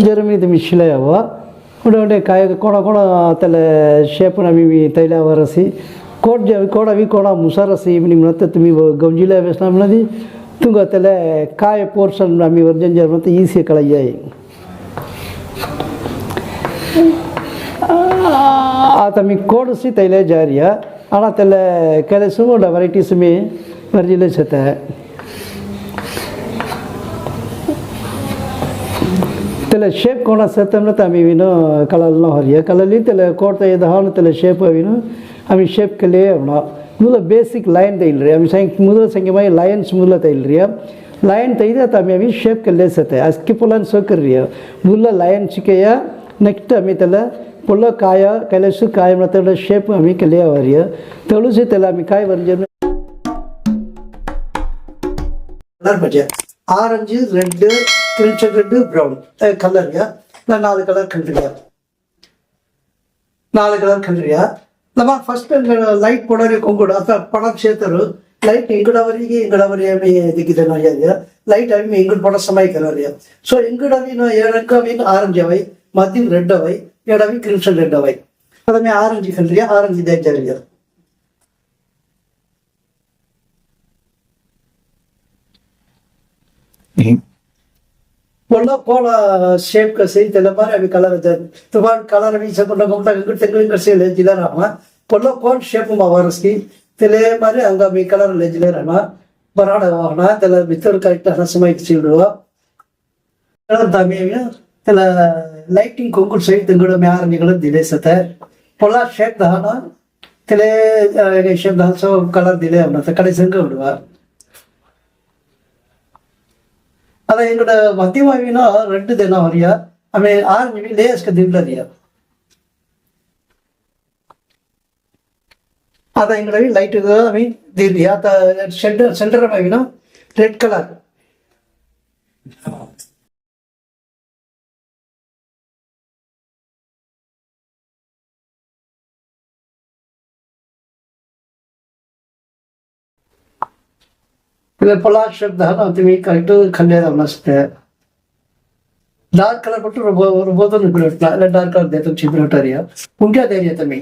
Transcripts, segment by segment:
ಜರಮಿದ ಮಿಶ್ಲಯವ ಉಡೋಡೆ ಕಾಯ ಕೋಣ ಕೋಣ ತಲೆ ಶೇಪನ ಮಿಮಿ ತೈಲ ವರಸಿ ಕೋಟ್ ಜ ಕೋಡವಿ ಕೋಣ ಮುಸರಸಿ ನಿಮ್ಮ ಮತ್ತೆ ತುಮಿ ಗಂಜಿಲ ವ್ಯಸ್ನಮ್ನದಿ ತುಂಗ ತಲೆ ಕಾಯ ಪೋರ್ಷನ್ ನಮ್ಮಿ ವರ್ಜನ್ ಜರ್ ಮತ್ತೆ ಈಸಿ ಕಳಯ್ಯ ಆತಮಿ ಕೋಡಿಸಿ ತೈಲೆ ಜಾರಿಯ ಆಣ ತಲೆ ಕಲೆ ಸುಮೋಡ ವೆರೈಟೀಸ್ ಮಿ ವರ್ಜಿಲೆ ಸತೆ ತಲೆ ಶೇಪ್ ಕೋಣ ಸತ್ತಂದ್ರೆ ತಾಮೀವಿನ ಕಲಲ್ನ ಹೊರಿಯ ಕಲಲ್ಲಿ ತಲೆ ಕೋಡ್ತಾ ಇದ್ದ ಹಾವನ ತಲೆ ಶೇಪ್ ಅವಿನು ಆಮಿ ಶೇಪ್ ಕಲೆ ಅವಣ ಮೂಲ ಬೇಸಿಕ್ ಲೈನ್ ತೈಲ್ರಿ ಆಮಿ ಸಂಗ್ ಮೂಲ ಸಂಖ್ಯೆ ಮಾಯಿ ಲಯನ್ಸ್ ಮೂಲ ತೈಲ್ರಿ ಲಯನ್ ತೈದ ತಾಮಿ ಅವಿ ಶೇಪ್ ಕಲೆ ಸತ್ತೆ ಅಸ್ಕಿ ಪೊಲನ್ ಸೋಕರ್ರಿ ಮೂಲ ಲಯನ್ ಚಿಕೆಯ ನೆಕ್ಸ್ಟ್ ಆಮಿ ತಲೆ ಪೊಲ್ಲ ಕಾಯ ಕೈಲಸು ಕಾಯ ಮತ್ತೆ ಶೇಪ್ ಆಮಿ ಕಲೆಯ ಹೊರಿಯ ತಳುಸಿ ತಲೆ ಆಮಿ ಕಾಯ ವರ್ಜನ್ ஆரஞ்சு ரெண்டு த்ரீ ரெண்டு ப்ரௌன் கலருங்க நான் நாலு கலர் கண்டுறியா ನಾಲ್ಕು ಕಲರ್ ಕಂಡ್ರಿಯಾ ನಮ್ಮ ಫಸ್ಟ್ ಲೈಟ್ ಕೊಡೋರಿ ಕೊಂಗುಡ ಅಥವಾ ಪಣ ಕ್ಷೇತ್ರರು ಲೈಟ್ ಇಂಗುಡವರಿಗೆ ಇಂಗುಡವರಿ ಎಮ್ಮೆ ದಿಕ್ಕಿದೆ ನೋಯ್ಯ ಲೈಟ್ ಎಮ್ಮೆ ಇಂಗುಡ್ ಪಡ ಸಮಯ ಕೆಲವರಿಯ ಸೊ ಇಂಗುಡವಿ ಏಳಕ್ಕ ಮೀನ್ ಆರೆಂಜ್ ಅವೈ ಮತ್ತಿನ ರೆಡ್ ಅವೈ ಏಡವಿ ಕ್ರಿಮ್ಸನ್ ರೆಡ್ ಅವೈ ಅದೊಮ್ಮೆ ಆರೆಂಜ್ ಕಂಡ್ರಿಯ ಆರೆಂಜ್ ಇದೆ ಜರಿಯ Mm-hmm. बोलना कौन शेप का सही तेल मारे अभी कलर जन तुम्हारे कलर अभी सब बोलना कमटा कंकड़ तेंगल कर से ले जिला रहमा बोलना कौन शेप में मार उसकी तेले मारे अंगा भी कलर ले जिले रहमा बराड़ वाहना तेल भीतर करेक्ट हना समय सील रहा कलर दामी है तेल लाइटिंग कोंकुल सही तेंगड़ में आर निकल दिले सते बोला शेप दहाना तेले शेप दहान सो कलर दिले हमने तो कड़े संग उड़वा ಅದ ಎಂಗಡ ಮಧ್ಯಮವಿನ ரெண்டு தினம் வரியா அவன் ஆரஞ்சு லேஸ்க்கு திண்டறியா ಅದ ಎಂಗಡವಿ ಲೈಟ್ ಅವಿ ದಿರ್ರಿ ಆತ ಶೆಡ್ ಸೆಂಟರ್ ಅವಿನ ರೆಡ್ ಕಲರ್ ಇಲ್ಲ ಪಲಾಕ್ ಶಬ್ದ ನಾವು ಅಂತೀವಿ ಕರೆಕ್ಟು ಕನ್ಯಾದಾನ ಅಷ್ಟೇ ಡಾರ್ಕ್ ಕಲರ್ ಕೊಟ್ಟು ರುಬೋದು ನುಗ್ಗಿಬಿಡ್ತಾ ಇಲ್ಲ ಡಾರ್ಕ್ ಕಲರ್ ದೇತ ಚಿಬ್ಬಿರಟಾರಿಯ ಉಂಟಾ ಧೈರ್ಯ ತಮ್ಮಿ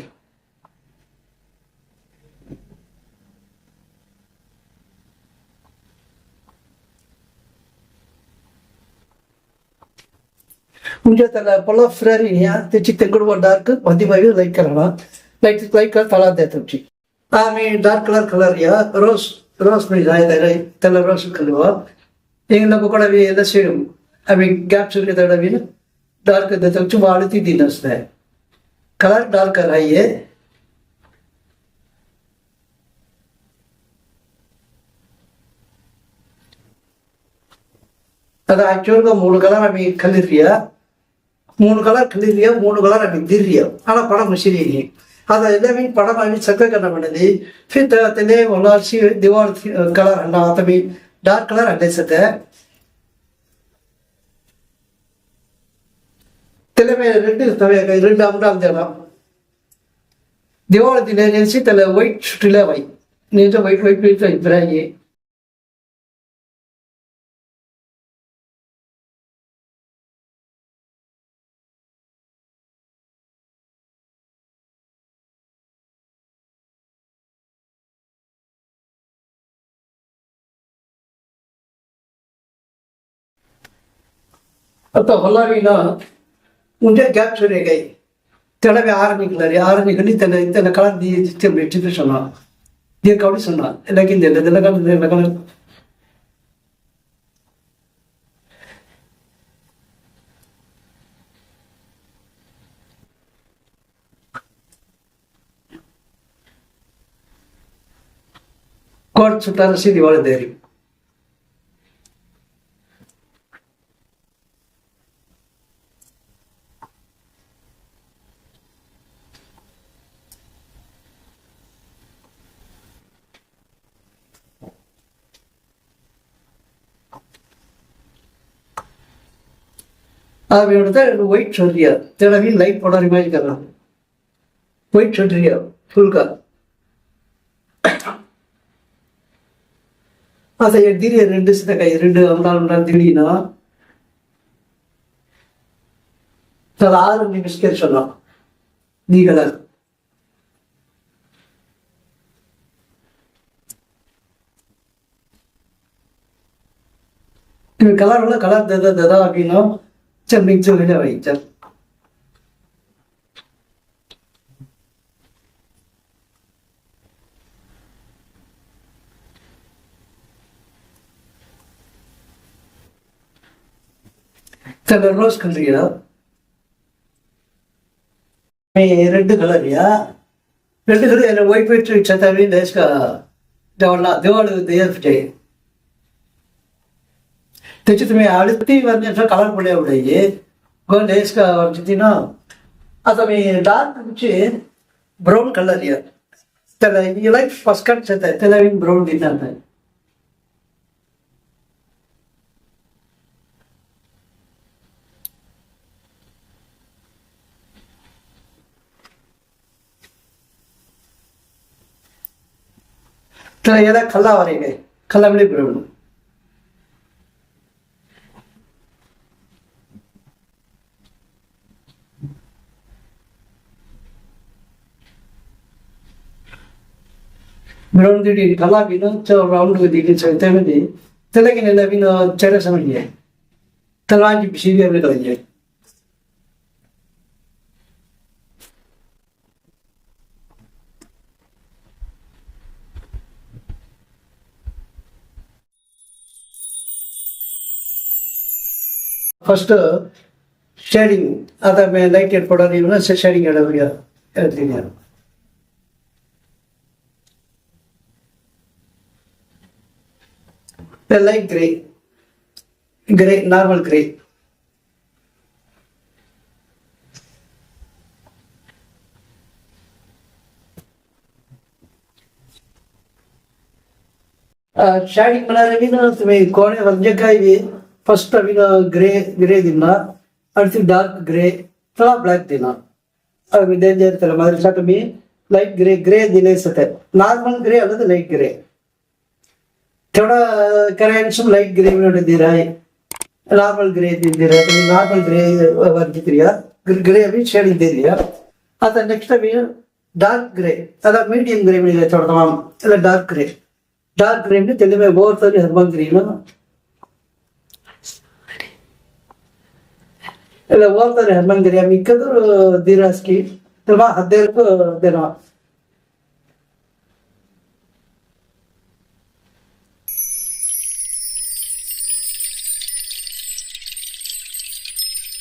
ಮುಂಚೆ ತಲೆ ಪೊಲ ಫ್ರೇರಿ ತಿಚ್ಚಿ ತೆಂಗುಡುವ dark ಮಧ್ಯಮಾಗಿ light colour light light colour ತಳ ದೇತ ಆಮೇಲೆ dark colour colour rose rosemary haidai tala rosu kalwa ing na kokada vi ela serum ami gap sur ke tada vi dark da tak chuma alati dinas ne color dark karaiye ಅದು ಆ್ಯಕ್ಚುವಲ್ಗ ಮೂರು colour ನಮಗೆ ಕಲಿರಿಯ ಮೂರು colour ಕಲಿರಿಯ ಮೂರು colour ನಮಗೆ ದಿರಿಯ ಆನ ಪಡ ಮುಸಿರಿ هذا إذا من پڑھا میں سکتا کرنا بنے دی پھر تیلے والا سی دیوار کلر ہنڈا آتا بھی ڈارک کلر ہنڈے ستے تیلے میں رنڈی تھوے گئی رنڈا امڈال دینا دیوار دینے نیسی تیلے وائٹ شٹلے وائی نیتا وائٹ وائٹ وائٹ وائٹ برائی ಅಥವಾ ಹೊಲಾವಿನ ಮುಂದೆ ಗ್ಯಾಪ್ ಸುರೇಗೈ ತೆಳಗೆ ಆರನಿಗಳರಿ ಆರನಿಗಲ್ಲಿ ತನ್ನ ತನ್ನ ಕಳ ಡಿಪ್ರೆಷನ್ ನೀರು ಕವಡಿಸೋಣ ಎಲ್ಲಕ್ಕಿಂತ ಎಲ್ಲ ಕೋರ್ಟ್ ಸುಟ್ಟಾರ ಸಿ ದಿವಾಳಿ ದೇರಿ அவரோட ஒயிட் சொல்றியா திடவி லைட் போடுற மாதிரி கலாம் ஒயிட் சொல்றியா ஃபுல்கா அதை திடீர் ரெண்டு சித்தக்காய் ரெண்டு அம்னால் நாள் திடீனா அது ஆறு நிமிஷத்துக்கு சொன்னான். நீங்களா இவன் கலர் கலர் ததா ததா அப்படின்னா செம்மிச்சூரில் வைத்தல் சில ரோஸ் கல்றியா ரெண்டு கலரியா ரெண்டு கலர் ஒயிட் ஒயிட் சத்தாவே தேஸ்கா தேவலா தேவாலு தேவ் டே त्याच्यात मी अडीच वर्षाचा कालार उडायचे गोल्ड हेस तिनं आता मी डार्क तुमचे ब्राऊन कलर येत त्याला इलाइट फस्कट शेत आहे त्याला मी ब्राऊन देणार नाही तर याला खल्ला 여러분들이 갈라비는 저 라운드가 되기 때문에 텔레기 내비는 제레성을 예. 텔라지 비시비에도 예. ಫಸ್ಟ್ ಶೇರಿಂಗ್ ಅದ ಮೇಲೆ ಲೈಟ್ ಇಟ್ಕೊಡೋದು ಇವನ್ನ ಶೇರಿಂಗ್ ಹೇಳೋದು ಹೇಳ್ತೀನಿ ನಾನು The light gray, gray, normal gray. Starting ಮಾಡಿದ್ವಿನ ಕೋಣೆ ರಂಜಕಾಯಿ ಫಸ್ಟ್ ಅವಿನ ಗ್ರೇ ಗ್ರೇ ದಿನ அடுத்து டார்க் கிரே ஃபுல்லாக பிளாக் தினா டேஞ்சர் தர மாதிரி சாப்பிட்டுமே லைட் கிரே கிரே தினேசத்தை நார்மல் கிரே அல்லது லைட் கிரே थोडा ಕರೆನ್ಸ್ ಲೈಟ್ ಗ್ರೇ ನೋಡಿದ್ದೀರಾ normal grey ಇದ್ದಿದ್ದೀರಾ normal grey ವರ್ಗಿದ್ದೀರಾ grey Abhi shade ಇದ್ದಿದ್ದೀರಾ ಅದ ನೆಕ್ಸ್ಟ್ ಅಭಿ ಡಾರ್ಕ್ ಗ್ರೇ ಅದ ಮೀಡಿಯಂ ಗ್ರೇ ಮೇಲೆ ಚೊಡ್ತಾಮ್ ಇಲ್ಲ ಡಾರ್ಕ್ ಗ್ರೇ ಡಾರ್ಕ್ ಗ್ರೇ में तेल में बहुत सारी हर्बल ग्रीन ಇಲ್ಲ ಹೋಗ್ತಾರೆ ಹನುಮಂದಿರಿ ಮಿಕ್ಕದ್ರು ದಿರಾಸ್ಕಿ ತುಂಬ ಹದಿನೈದು ದಿನ